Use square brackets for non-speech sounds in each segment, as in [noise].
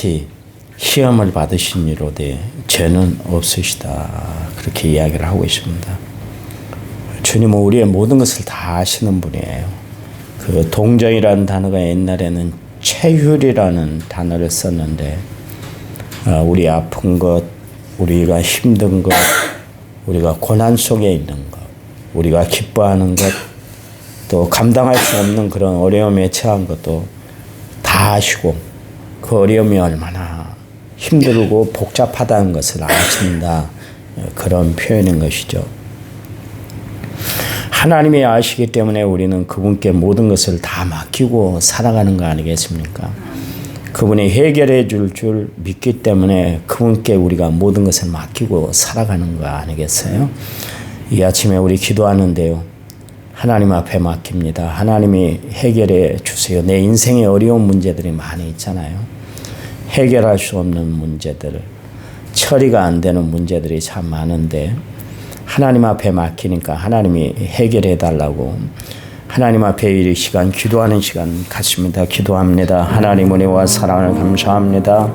같이 시험을 받으신 이로되 죄는 없으시다. 그렇게 이야기를 하고 있습니다. 주님은 우리의 모든 것을 다 아시는 분이에요. 그 동정이라는 단어가 옛날에는 체휼이라는 단어를 썼는데 어, 우리 아픈 것, 우리가 힘든 것, 우리가 고난 속에 있는 것, 우리가 기뻐하는 것, 또 감당할 수 없는 그런 어려움에 처한 것도 다 아시고 그 어려움이 얼마나 힘들고 복잡하다는 것을 아신다. 그런 표현인 것이죠. 하나님이 아시기 때문에 우리는 그분께 모든 것을 다 맡기고 살아가는 거 아니겠습니까? 그분이 해결해 줄 줄 믿기 때문에 그분께 우리가 모든 것을 맡기고 살아가는 거 아니겠어요? 이 아침에 우리 기도하는데요. 하나님 앞에 맡깁니다. 하나님이 해결해 주세요. 내 인생에 어려운 문제들이 많이 있잖아요. 해결할 수 없는 문제들, 처리가 안 되는 문제들이 참 많은데 하나님 앞에 맡기니까 하나님이 해결해 달라고 하나님 앞에 이 시간 기도하는 시간 같습니다. 기도합니다. 하나님 은혜와 사랑을 감사합니다.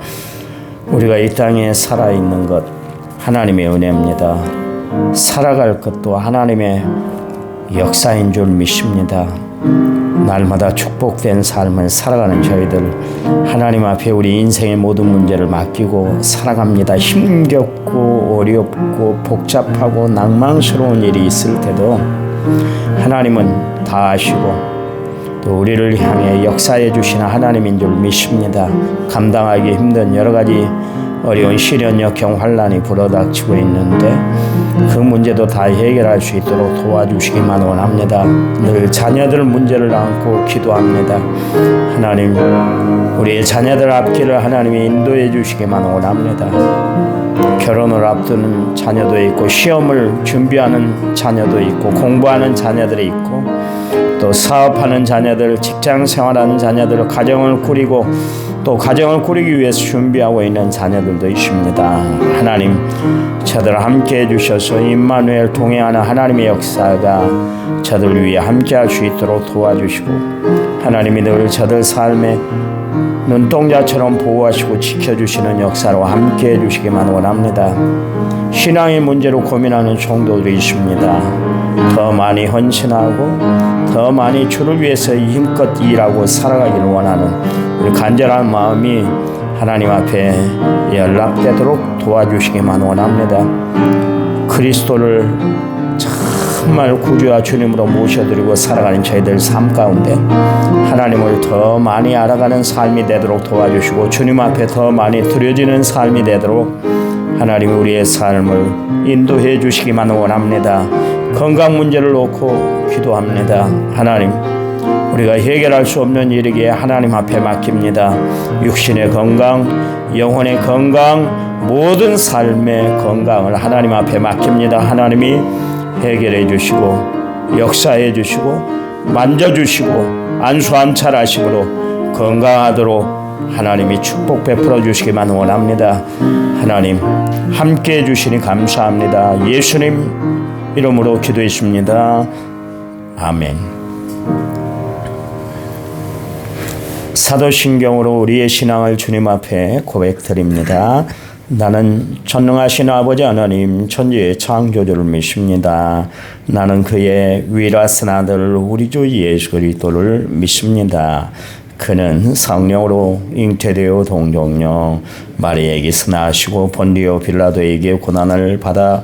우리가 이 땅에 살아 있는 것 하나님의 은혜입니다. 살아갈 것도 하나님의 역사인 줄 믿습니다. 날마다 축복된 삶을 살아가는 저희들 하나님 앞에 우리 인생의 모든 문제를 맡기고 살아갑니다. 힘겹고 어렵고 복잡하고 낭망스러운 일이 있을 때도 하나님은 다 아시고 또 우리를 향해 역사해 주시는 하나님인 줄 믿습니다. 감당하기 힘든 여러 가지 어려운 시련, 역경, 환란이 불어닥치고 있는데 그 문제도 다 해결할 수 있도록 도와주시기만 원합니다. 늘 자녀들 문제를 안고 기도합니다. 하나님, 우리 자녀들 앞길을 하나님이 인도해 주시기만 원합니다. 결혼을 앞두는 자녀도 있고 시험을 준비하는 자녀도 있고 공부하는 자녀들이 있고 또 사업하는 자녀들, 직장 생활하는 자녀들, 가정을 꾸리고 또 가정을 꾸리기 위해서 준비하고 있는 자녀들도 있습니다. 하나님, 저들 함께 해주셔서 임마누엘 동행하는 하나님의 역사가 저들 위해 함께할 수 있도록 도와주시고 하나님이 늘 저들 삶에 눈동자처럼 보호하시고 지켜주시는 역사로 함께 해주시기만 원합니다. 신앙의 문제로 고민하는 성도들이 있습니다. 더 많이 헌신하고 더 많이 주를 위해서 힘껏 일하고 살아가기를 원하는 우리 간절한 마음이 하나님 앞에 연락되도록 도와주시기만 원합니다. 그리스도를 정말 구주와 주님으로 모셔드리고 살아가는 저희들 삶 가운데 하나님을 더 많이 알아가는 삶이 되도록 도와주시고 주님 앞에 더 많이 드려지는 삶이 되도록 하나님 우리의 삶을 인도해 주시기만 원합니다. 건강 문제를 놓고 기도합니다. 하나님 우리가 해결할 수 없는 일이기에 하나님 앞에 맡깁니다. 육신의 건강, 영혼의 건강, 모든 삶의 건강을 하나님 앞에 맡깁니다. 하나님이 해결해 주시고 역사해 주시고 만져 주시고 안수 안찰하심으로 건강하도록 하나님이 축복 베풀어 주시기만 원합니다. 하나님 함께 해 주시니 감사합니다. 예수님 이름으로 기도했습니다. 아멘. 사도신경으로 우리의 신앙을 주님 앞에 고백드립니다. 나는 전능하신 아버지 하나님 천지의 창조주를 믿습니다. 나는 그의 위라스 아들 우리 주 예수 그리스도를 믿습니다. 그는 성령으로 잉태되어 동정녀 마리에게서 나시고 본디오 빌라도에게 고난을 받아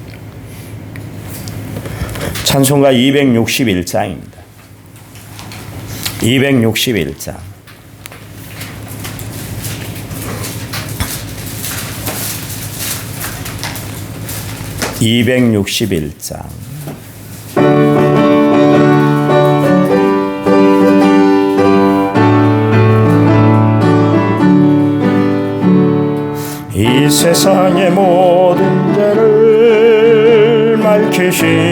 찬송가 261장입니다. 261장. 이백육장 세상의 모든 죄를 맑히시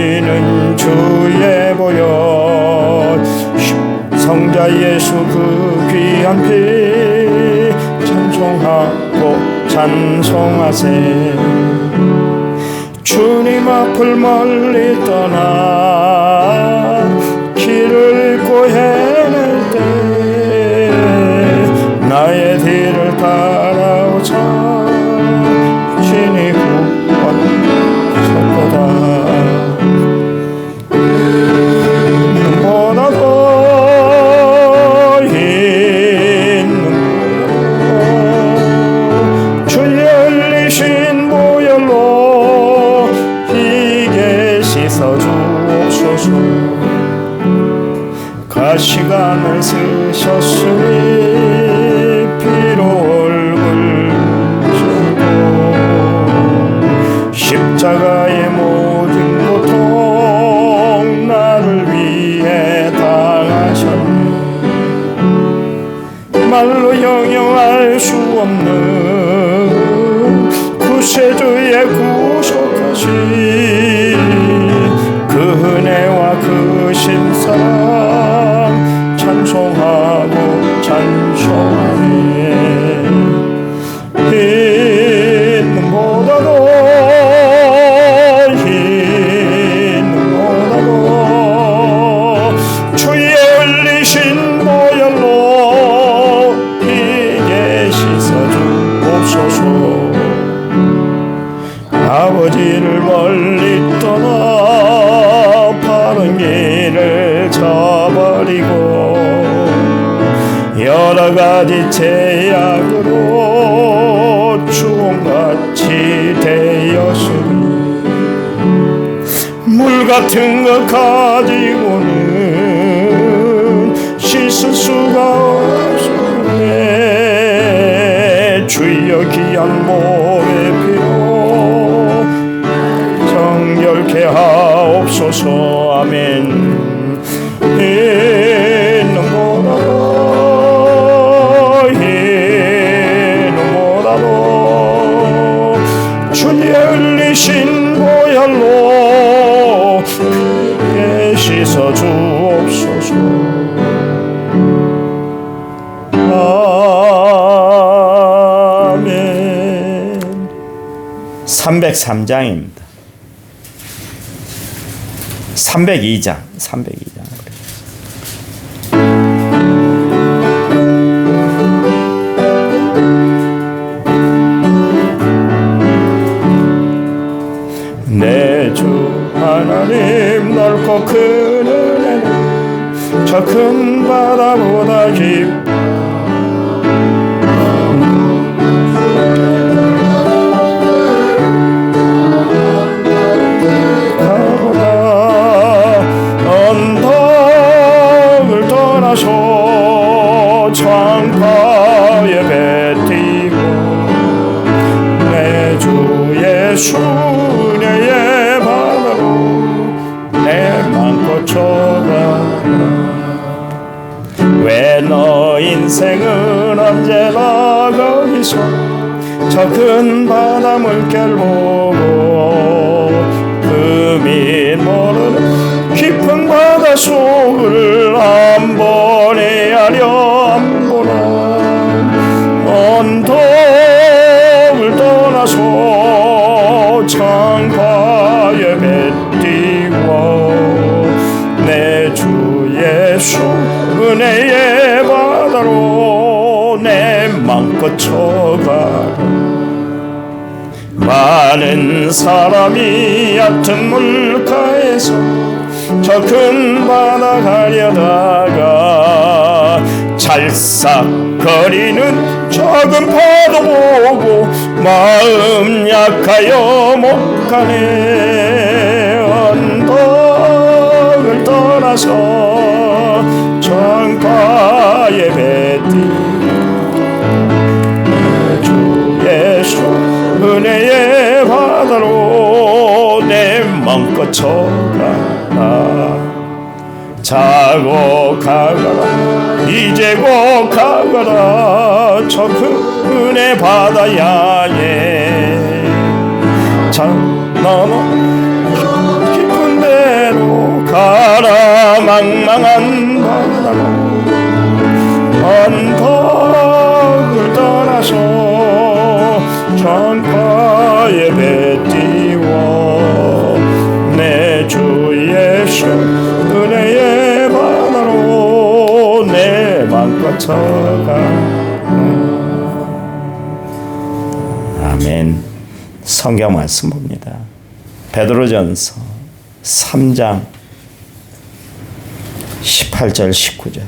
한피 찬송하고 찬송하세. 주님 앞을 멀리 떠나 길을 헤 시관을 쓰셨으니 피로 얼굴 주고 십자가의 모든 고통 나를 위해 당하셨네. 말로 형용할 수 없는 구세주의 구속하신 제약으로 주홍같이 되었으니 물 같은 것 가지고는 씻을 수가 없네. 주여 귀한 몸의 피로 정결케 하옵소서. 아멘 303장입니다. 302장 302장. 내주 하나님 넓고 큰 은혜는 저 큰 바다보다 깊 바다 물 사람이 얕은 물가에서 저 큰 바다 가려다가 찰싹거리는 작은 파도 보고 마음 약하여 못 가네 언덕을 떠나서 창가에 뱉이 주 예수 은혜의 바다로 내 맘껏 쳐가라. 자고 가거라. 이제 고 가거라. 저큰 은혜 바다 향해. 참 넘어 깊은 데로 가라. 망망한 바다로. 언덕을 떠나서 전파 예수 은혜의 바다로 내 맘껏 서가. 아멘. 성경 말씀 봅니다. 베드로전서 3장 18절 19절.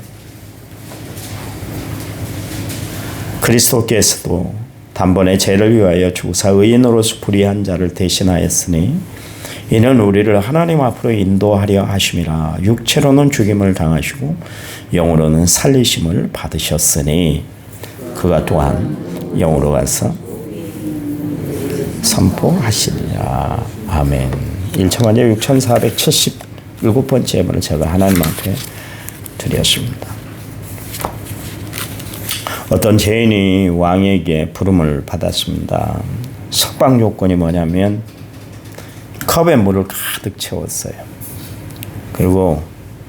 그리스도께서도 단번에 죄를 위하여 주사 의인으로서 불의한 자를 대신하였으니 이는 우리를 하나님 앞으로 인도하려 하심이라 육체로는 죽임을 당하시고 영으로는 살리심을 받으셨으니 그가 또한 영으로 가서 선포하시리라. 아멘. 1천만에 6477번째 예물을 제가 하나님 앞에 드렸습니다. 어떤 죄인이 왕에게 부름을 받았습니다. 석방 요건이 뭐냐면 컵에 물을 가득 채웠어요. 그리고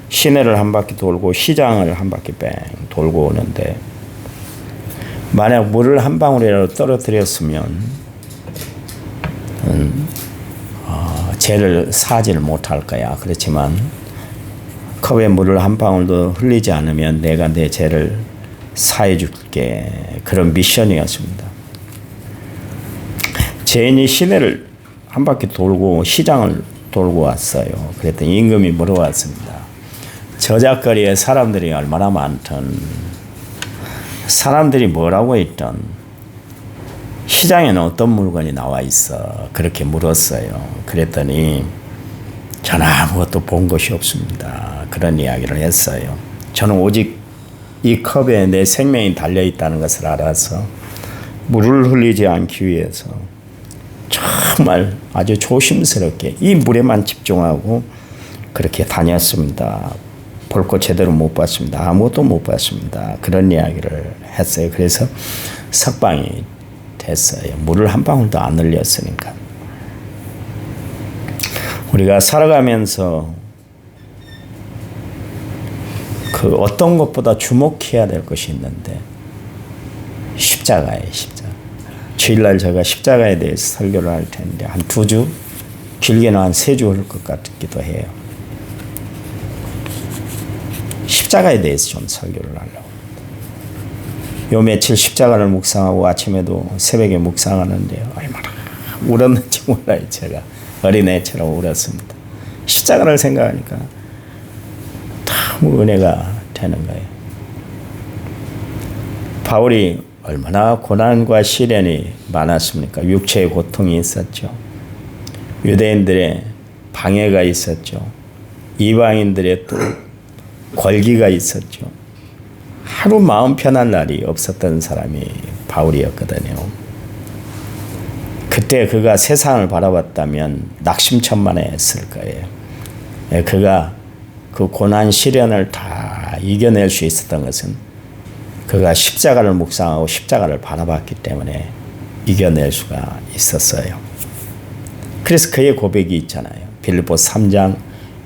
시내를 한 바퀴 돌고 시장을 한 바퀴 뺑 돌고 오는데 만약 물을 한 방울이라도 떨어뜨렸으면 음, 어, 죄를 사지를 못할 거야. 그렇지만 컵에 물을 한 방울도 흘리지 않으면 내가 내 죄를 사해 줄게. 그런 미션이었습니다. 제인이 시내를 한 바퀴 돌고 시장을 돌고 왔어요. 그랬더니 임금이 물어봤습니다. 저작거리에 사람들이 얼마나 많던 사람들이 뭐라고 했던 시장에는 어떤 물건이 나와 있어 그렇게 물었어요. 그랬더니 저는 아무것도 본 것이 없습니다. 그런 이야기를 했어요. 저는 오직 이 컵에 내 생명이 달려 있다는 것을 알아서 물을 흘리지 않기 위해서 정말 아주 조심스럽게 이 물에만 집중하고 그렇게 다녔습니다. 볼것 제대로 못 봤습니다. 아무것도 못 봤습니다. 그런 이야기를 했어요. 그래서 석방이 됐어요. 물을 한 방울도 안 흘렸으니까. 우리가 살아가면서 그 어떤 것보다 주목해야 될 것이 있는데 십자가에 십자가. 주일날 제가 십자가에 대해서 설교를 할 텐데 한 두 주, 길게는 한 세 주 할 것 같기도 해요. 십자가에 대해서 좀 설교를 하려고. 요 며칠 십자가를 묵상하고 아침에도 새벽에 묵상하는데요. 얼마나 울었는지 몰라요, 제가. 어린애처럼 울었습니다. 십자가를 생각하니까 참 은혜가 되는 거예요. 바울이 얼마나 고난과 시련이 많았습니까? 육체의 고통이 있었죠. 유대인들의 방해가 있었죠. 이방인들의 또 권기가 있었죠. 하루 마음 편한 날이 없었던 사람이 바울이었거든요. 그때 그가 세상을 바라봤다면 낙심천만했을 거예요. 예, 그가 그 고난 시련을 다 이겨낼 수 있었던 것은 그가 십자가를 묵상하고 십자가를 바라봤기 때문에 이겨낼 수가 있었어요. 그래서 그의 고백이 있잖아요. 빌립보 3장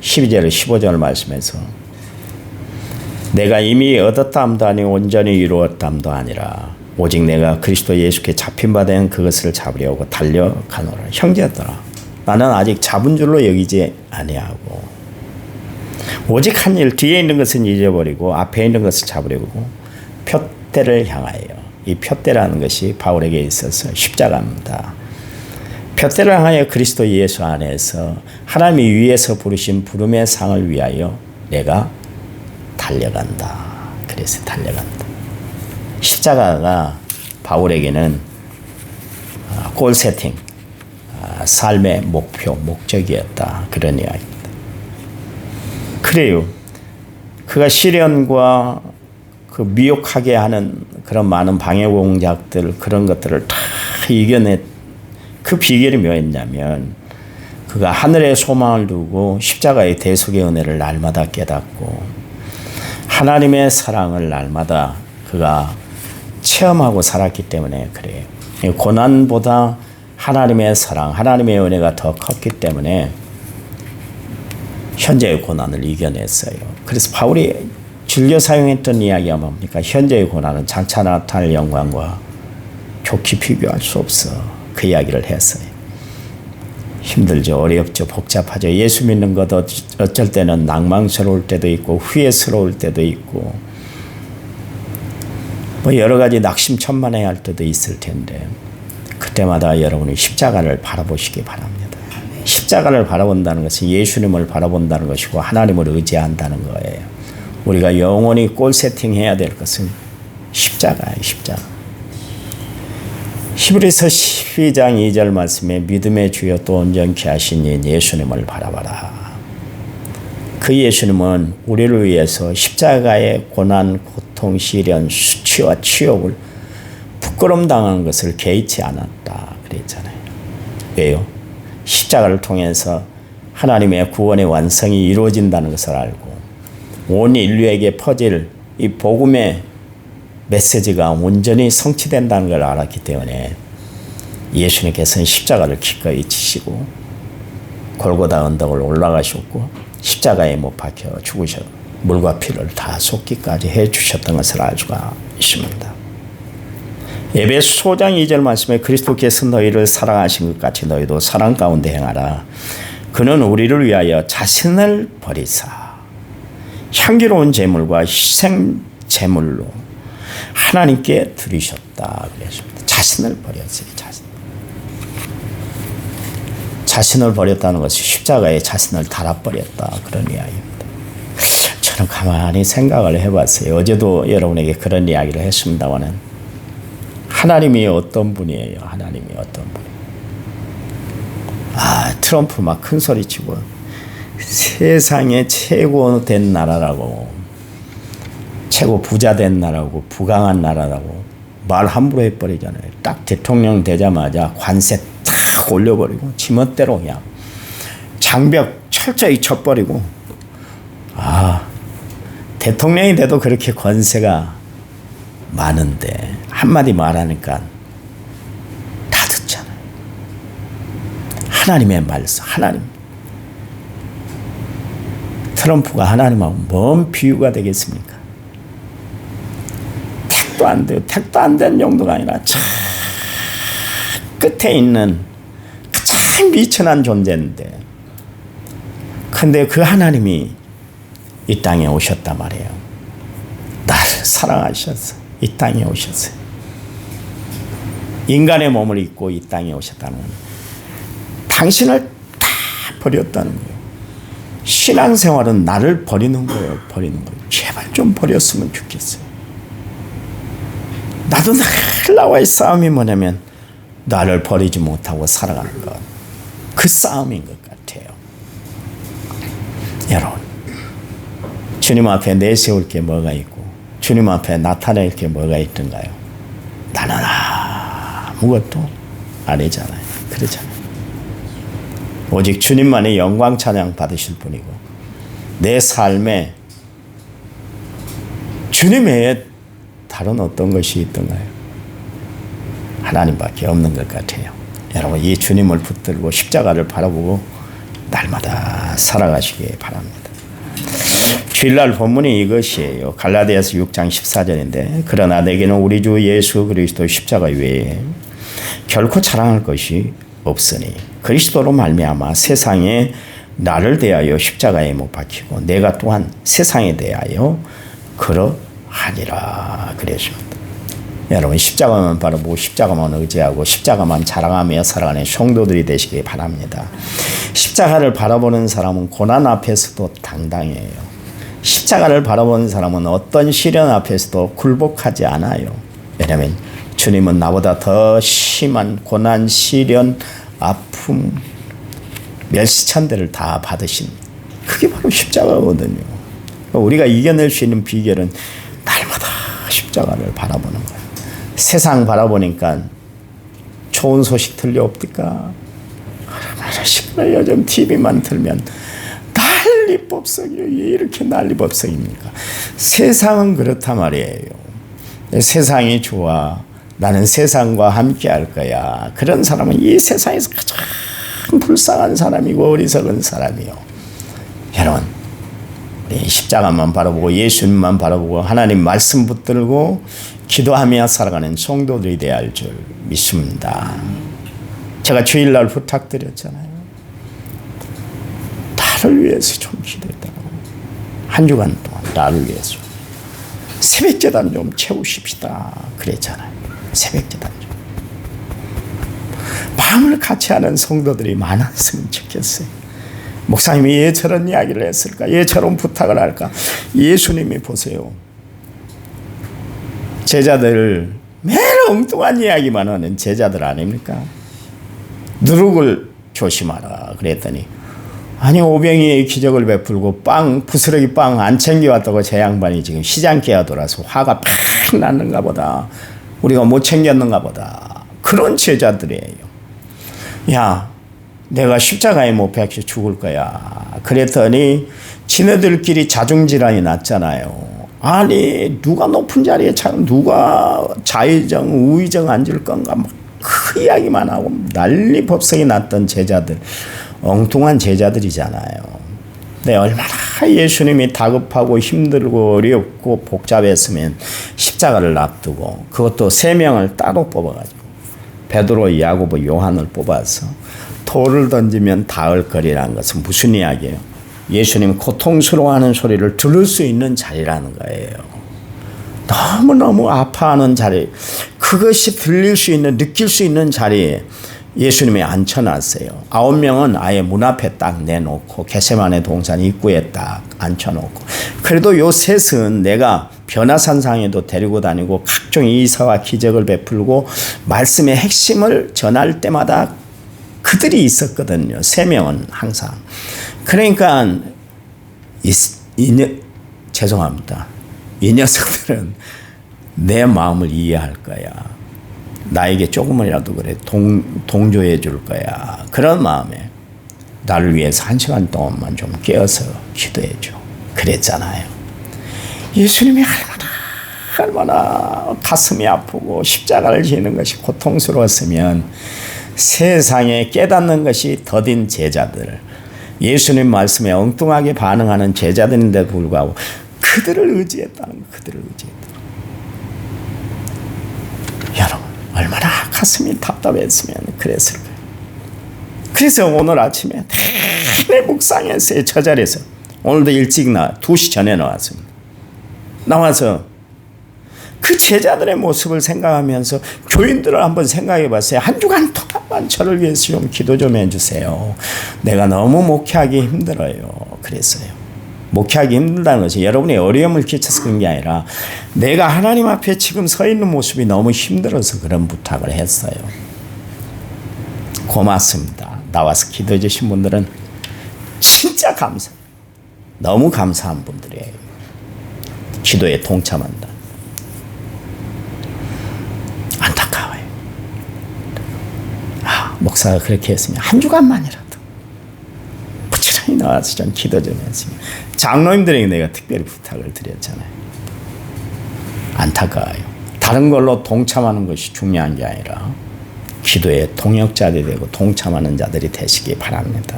12절 15절 말씀에서 내가 이미 얻었담도 아니고 온전히 이루었담도 아니라 오직 내가 그리스도 예수께 잡힌 바 된 그것을 잡으려고 달려가노라. 형제들아 나는 아직 잡은 줄로 여기지 아니하고 오직 한 일 뒤에 있는 것은 잊어버리고 앞에 있는 것을 잡으려고 표대를 향하여 이 표대라는 것이 바울에게 있어서 십자가입니다. 표대를 향하여 그리스도 예수 안에서 하나님이 위에서 부르신 부름의 상을 위하여 내가 달려간다. 그래서 달려간다. 십자가가 바울에게는 골 세팅, 삶의 목표, 목적이었다. 그런 이야기입니다. 그래요. 그가 시련과 그 미혹하게 하는 그런 많은 방해 공작들 그런 것들을 다 이겨내 그 비결이 뭐였냐면 그가 하늘의 소망을 두고 십자가의 대속의 은혜를 날마다 깨닫고 하나님의 사랑을 날마다 그가 체험하고 살았기 때문에 그래요. 고난보다 하나님의 사랑, 하나님의 은혜가 더 컸기 때문에 현재의 고난을 이겨냈어요. 그래서 바울이 즐겨 사용했던 이야기가 뭡니까? 현재의 고난은 장차 나타날 영광과 좋게 비교할 수 없어. 그 이야기를 했어요. 힘들죠. 어렵죠. 복잡하죠. 예수 믿는 것 어쩔 때는 낭망스러울 때도 있고 후회스러울 때도 있고 뭐 여러 가지 낙심천만해야 할 때도 있을 텐데 그때마다 여러분이 십자가를 바라보시기 바랍니다. 십자가를 바라본다는 것은 예수님을 바라본다는 것이고 하나님을 의지한다는 거예요. 우리가 영원히 골 세팅해야 될 것은 십자가예요. 십자가. 히브리서 12장 2절 말씀에 믿음의 주여 또 온전케 하신 이 예수님을 바라봐라. 그 예수님은 우리를 위해서 십자가의 고난, 고통, 시련, 수치와 치욕을 부끄럼 당하는 것을 개의치 않았다 그랬잖아요. 왜요? 십자가를 통해서 하나님의 구원의 완성이 이루어진다는 것을 알고 온 인류에게 퍼질 이 복음의 메시지가 온전히 성취된다는 걸 알았기 때문에 예수님께서는 십자가를 기꺼이 지시고 골고다 언덕을 올라가셨고 십자가에 못 박혀 죽으셨 물과 피를 다 쏟기까지 해 주셨던 것을 알 수가 있습니다. 에베소 소장 2절 말씀에 그리스도께서 너희를 사랑하신 것 같이 너희도 사랑 가운데 행하라. 그는 우리를 위하여 자신을 버리사 향기로운 제물과 희생 제물로 하나님께 드리셨다 그랬습니다. 자신을 버렸어요. 자신. 자신을 버렸다는 것이 십자가에 자신을 달아버렸다 그런 이야기입니다. 저는 가만히 생각을 해봤어요. 어제도 여러분에게 그런 이야기를 했습니다만은 하나님이 어떤 분이에요? 하나님이 어떤 분? 아 트럼프 막 큰 소리 치고 세상에 최고 된 나라라고 최고 부자 된 나라고 부강한 나라라고 말 함부로 해버리잖아요. 딱 대통령 되자마자 관세 탁 올려버리고 지멋대로 그냥 장벽 철저히 쳐버리고 아 대통령이 돼도 그렇게 권세가 많은데 한마디 말하니까 다 듣잖아요. 하나님의 말씀 하나님 트럼프가 하나님하고 뭔 비유가 되겠습니까? 택도 안 돼요. 택도 안된 정도가 아니라 참 끝에 있는 가장 미천한 존재인데 근데 그 하나님이 이 땅에 오셨단 말이에요. 나를 사랑하셔서 이 땅에 오셨어요. 인간의 몸을 입고 이 땅에 오셨다는 건 당신을 다 버렸다는 거예요. 신앙생활은 나를 버리는 거예요. 버리는 거예요. 제발 좀 버렸으면 좋겠어요. 나도 늘 나와의 싸움이 뭐냐면 나를 버리지 못하고 살아가는 것. 그 싸움인 것 같아요. 여러분, 주님 앞에 내세울 게 뭐가 있고, 주님 앞에 나타낼 게 뭐가 있던가요? 나는 아무것도 아니잖아요. 그러잖아요. 오직 주님만의 영광 찬양 받으실 분이고, 내 삶에 주님 외에 다른 어떤 것이 있던가요? 하나님밖에 없는 것 같아요. 여러분 이 주님을 붙들고 십자가를 바라보고 날마다 살아가시기 바랍니다. 주일날 본문이 이것이에요. 갈라디아서 6장 14절인데 그러나 내게는 우리 주 예수 그리스도 십자가 외에 결코 자랑할 것이 없으니 그리스도로 말미암아 세상에 나를 대하여 십자가에 못 박히고 내가 또한 세상에 대하여 그러하니라 그랬습니다. 여러분 십자가만 바라보고 십자가만 의지하고 십자가만 자랑하며 살아가는 성도들이 되시기 바랍니다. 십자가를 바라보는 사람은 고난 앞에서도 당당해요. 십자가를 바라보는 사람은 어떤 시련 앞에서도 굴복하지 않아요. 왜냐하면 주님은 나보다 더 심한 고난, 시련, 아픔, 멸시찬대를 다 받으신 그게 바로 십자가거든요. 우리가 이겨낼 수 있는 비결은 날마다 십자가를 바라보는 거예요. 세상 바라보니까 좋은 소식 들려 없을까? 시끄러 요즘 TV만 틀면 난리 법석이에요. 이렇게 난리 법석입니까? 세상은 그렇단 말이에요. 세상이 좋아. 나는 세상과 함께 할 거야. 그런 사람은 이 세상에서 가장 불쌍한 사람이고 어리석은 사람이요. 여러분, 십자가만 바라보고 예수님만 바라보고 하나님 말씀 붙들고 기도하며 살아가는 성도들이 되어야 할 줄 믿습니다. 제가 주일날 부탁드렸잖아요. 나를 위해서 좀 기도했다고. 한 주간 동안 나를 위해서. 새벽 재단 좀 채우십시다. 그랬잖아요. 새벽 좀. 마음을 같이 하는 성도들이 많았으면 좋겠어요. 목사님이 예 저런 이야기를 했을까? 예 저런 부탁을 할까? 예수님이 보세요. 제자들 매일 엉뚱한 이야기만 하는 제자들 아닙니까? 누룩을 조심하라 그랬더니 아니 오병이의 기적을 베풀고 빵 부스러기 빵 안 챙겨왔다고 제 양반이 지금 시장기가 돌아서 화가 팍 났는가 보다 우리가 못 챙겼는가 보다. 그런 제자들이에요. 야 내가 십자가에 못 박혀 죽을 거야. 그랬더니 지네들끼리 자중질환이 났잖아요. 아니 누가 높은 자리에 차 누가 좌의정 우의정 앉을 건가? 막 그 이야기만 하고 난리 법석이 났던 제자들. 엉뚱한 제자들이잖아요. 네, 얼마나 예수님이 다급하고 힘들고 어렵고 복잡했으면 십자가를 앞두고 그것도 세 명을 따로 뽑아가지고 베드로, 야고보, 요한을 뽑아서 돌을 던지면 닿을 거리라는 것은 무슨 이야기예요? 예수님 고통스러워하는 소리를 들을 수 있는 자리라는 거예요. 너무너무 아파하는 자리, 그것이 들릴 수 있는, 느낄 수 있는 자리에 예수님이 앉혀놨어요. 아홉 명은 아예 문 앞에 딱 내놓고 개세만의 동산 입구에 딱 앉혀놓고 그래도 요 셋은 내가 변화산상에도 데리고 다니고 각종 이사와 기적을 베풀고 말씀의 핵심을 전할 때마다 그들이 있었거든요. 세 명은 항상. 그러니까 이, 이 죄송합니다. 이 녀석들은 내 마음을 이해할 거야. 나에게 조금이라도 그래 동, 동조해 줄 거야. 그런 마음에 나를 위해서 한 시간 동안만 좀 깨어서 기도해 줘. 그랬잖아요. 예수님이 얼마나, 얼마나 가슴이 아프고 십자가를 지는 것이 고통스러웠으면 세상에 깨닫는 것이 더딘 제자들, 예수님 말씀에 엉뚱하게 반응하는 제자들인데 불구하고 그들을 의지했다는 그들을 의지했다. 얼마나 가슴이 답답했으면 그랬을 거예요. 그래서 오늘 아침에 내 묵상했어요. 저 자리에서. 오늘도 일찍 나, 2시 전에 나왔습니다. 나와서 그 제자들의 모습을 생각하면서 교인들을 한번 생각해 봤어요. 한 주간 동안만 저를 위해서 좀 기도 좀 해주세요. 내가 너무 목회하기 힘들어요. 그랬어요. 목회하기 힘들다는 것이 여러분이 어려움을 끼쳐서 그런 게 아니라 내가 하나님 앞에 지금 서 있는 모습이 너무 힘들어서 그런 부탁을 했어요. 고맙습니다. 나와서 기도해 주신 분들은 진짜 감사. 너무 감사한 분들이에요. 기도에 동참한다. 안타까워요. 아, 목사가 그렇게 했으면 한 주간만이라도 부지런히 나와서 좀 기도 좀 했으면 장로님들에게 내가 특별히 부탁을 드렸잖아요. 안타까워요. 다른 걸로 동참하는 것이 중요한 게 아니라 기도에 동역자들이 되고 동참하는 자들이 되시기 바랍니다.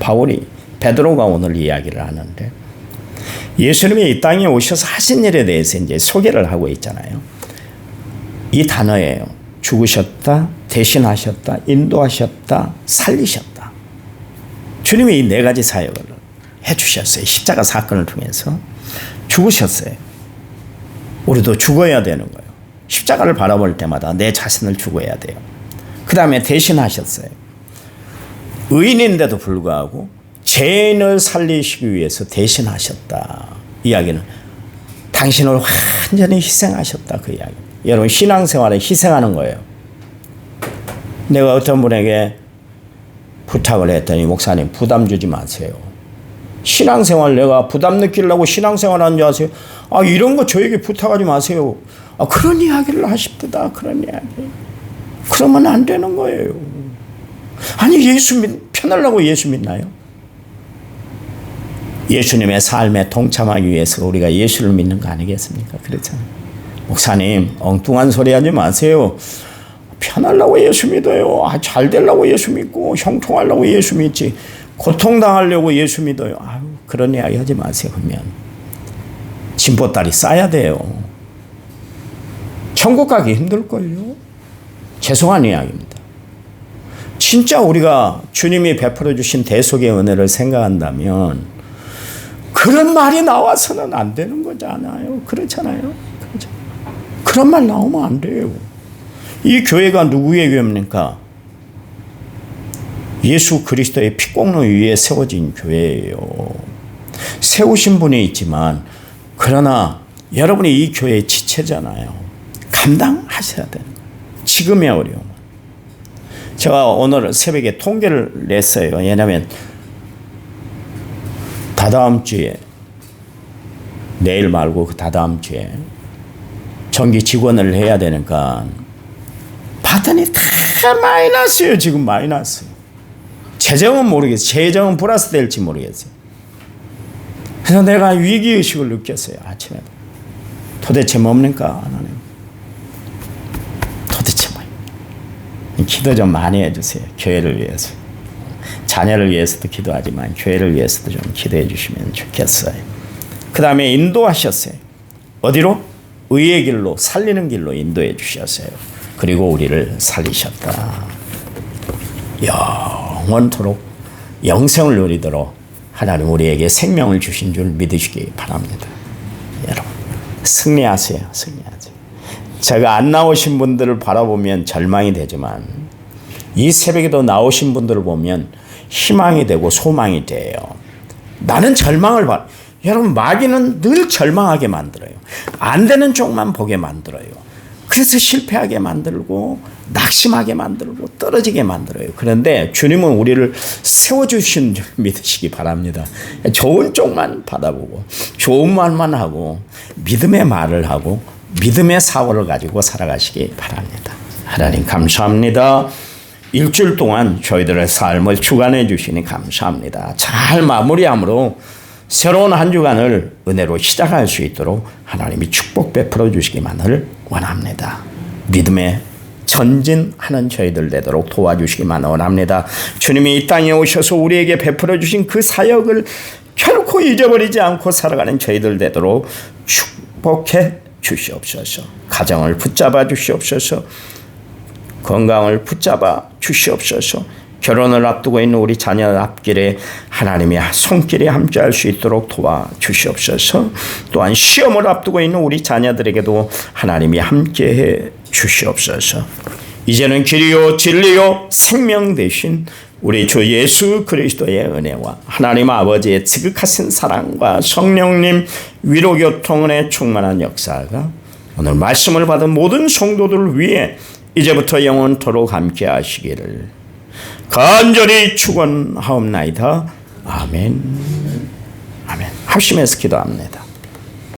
바울이 베드로가 오늘 이야기를 하는데 예수님이 이 땅에 오셔서 하신 일에 대해서 이제 소개를 하고 있잖아요. 이 단어예요. 죽으셨다, 대신하셨다, 인도하셨다, 살리셨다. 주님이 이 네 가지 사역을 해주셨어요. 십자가 사건을 통해서 죽으셨어요. 우리도 죽어야 되는 거예요. 십자가를 바라볼 때마다 내 자신을 죽어야 돼요. 그 다음에 대신하셨어요. 의인인데도 불구하고 죄인을 살리시기 위해서 대신하셨다. 이야기는 당신을 완전히 희생하셨다. 그 이야기. 여러분, 신앙생활에 희생하는 거예요. 내가 어떤 분에게 부탁을 했더니, 목사님, 부담 주지 마세요. 신앙생활 내가 부담 느끼려고 신앙생활 하는 줄 아세요? 아, 이런 거 저에게 부탁하지 마세요. 아, 그런 이야기를 하십니다. 그런 이야기. 그러면 안 되는 거예요. 아니, 예수 믿, 편하려고 예수 믿나요? 예수님의 삶에 동참하기 위해서 우리가 예수를 믿는 거 아니겠습니까? 그렇잖아요. 목사님 엉뚱한 소리 하지 마세요. 편하려고 예수 믿어요. 아, 잘 되려고 예수 믿고 형통하려고 예수 믿지. 고통당하려고 예수 믿어요. 아유, 그런 이야기 하지 마세요. 그러면 진보딸이 싸야 돼요. 천국 가기 힘들걸요. 죄송한 이야기입니다. 진짜 우리가 주님이 베풀어 주신 대속의 은혜를 생각한다면 그런 말이 나와서는 안 되는 거잖아요. 그렇잖아요. 그렇죠. 그런 말 나오면 안 돼요. 이 교회가 누구의 교회입니까? 예수 그리스도의 피공로 위에 세워진 교회예요. 세우신 분이 있지만 그러나 여러분이 이 교회의 지체잖아요. 감당하셔야 되는 거예요. 지금의 어려움. 제가 오늘 새벽에 통계를 냈어요. 왜냐하면 다다음 주에 내일 말고 그 다다음 주에 정기 직원을 해야 되니까 봤더니 다 마이너스예요. 지금 마이너스. 재정은 모르겠어요. 재정은 플러스 될지 모르겠어요. 그래서 내가 위기의식을 느꼈어요. 아침에. 도대체 뭡니까? 하나님. 도대체 뭐 기도 좀 많이 해주세요. 교회를 위해서. 자녀를 위해서도 기도하지만 교회를 위해서도 좀 기도해 주시면 좋겠어요. 그 다음에 인도하셨어요. 어디로? 의의 길로, 살리는 길로 인도해 주셨어요. 그리고 우리를 살리셨다. 영원토록 영생을 누리도록 하나님 우리에게 생명을 주신 줄 믿으시기 바랍니다. 여러분, 승리하세요. 승리하세요. 제가 안 나오신 분들을 바라보면 절망이 되지만 이 새벽에도 나오신 분들을 보면 희망이 되고 소망이 돼요. 나는 절망을 봐. 여러분 마귀는 늘 절망하게 만들어요. 안 되는 쪽만 보게 만들어요. 그래서 실패하게 만들고 낙심하게 만들고 떨어지게 만들어요. 그런데 주님은 우리를 세워주신 줄 [laughs] 믿으시기 바랍니다. 좋은 쪽만 받아보고 좋은 말만 하고 믿음의 말을 하고 믿음의 사고를 가지고 살아가시기 바랍니다. 하나님 감사합니다. 일주일 동안 저희들의 삶을 주관해 주시니 감사합니다. 잘 마무리함으로 새로운 한 주간을 은혜로 시작할 수 있도록 하나님이 축복 베풀어 주시기만을 원합니다. 믿음의 전진하는 저희들 되도록 도와주시기만 원합니다. 주님이 이 땅에 오셔서 우리에게 베풀어 주신 그 사역을 결코 잊어버리지 않고 살아가는 저희들 되도록 축복해 주시옵소서. 가정을 붙잡아 주시옵소서. 건강을 붙잡아 주시옵소서. 결혼을 앞두고 있는 우리 자녀 앞길에 하나님의 손길에 함께할 수 있도록 도와 주시옵소서. 또한 시험을 앞두고 있는 우리 자녀들에게도 하나님이 함께해 주시옵소서. 이제는 길이요 진리요 생명 되신 우리 주 예수 그리스도의 은혜와 하나님 아버지의 지극하신 사랑과 성령님 위로 교통의 충만한 역사가 오늘 말씀을 받은 모든 성도들을 위해 이제부터 영원토록 함께 하시기를 간절히 축원하옵나이다. 아멘. 아멘. 합심해서 기도합니다.